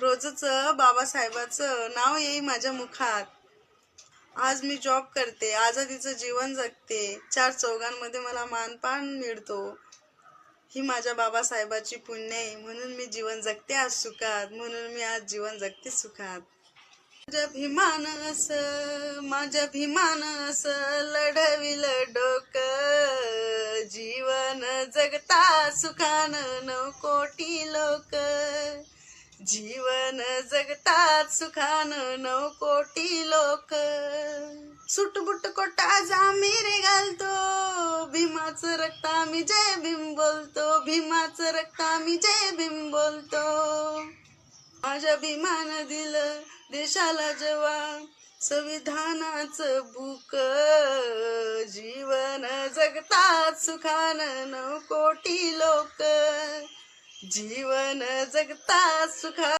रोजच बाबासाहेबाचं नाव येई माझ्या मुखात. आज मी जॉब करते आझादीचं जीवन जगते. चार चौघांमध्ये मला मानपान मिळतो. ही माझ्या बाबासाहेबाची पुण्य आहे. म्हणून मी जीवन जगते आज सुखात. म्हणून मी आज जीवन जगते सुखात. माझ्या भिमान अस माझ्या भिमान अस लढविल डोक. जीवन जगता सुखान नऊ कोटी लोक. जीवन जगतात सुखान नऊ कोटी लोक. सुटबुट कोटा जामिरे घालतो. भीमाचं रक्त आम्ही जय भीम बोलतो. भीमाचं रक्त आम्ही जय भीम बोलतो. माझ्या भीमान दिलं देशाला जेव्हा संविधानाचं बुक. जीवन जगतात सुखान नऊ कोटी लोक. जीवन जगता सुखा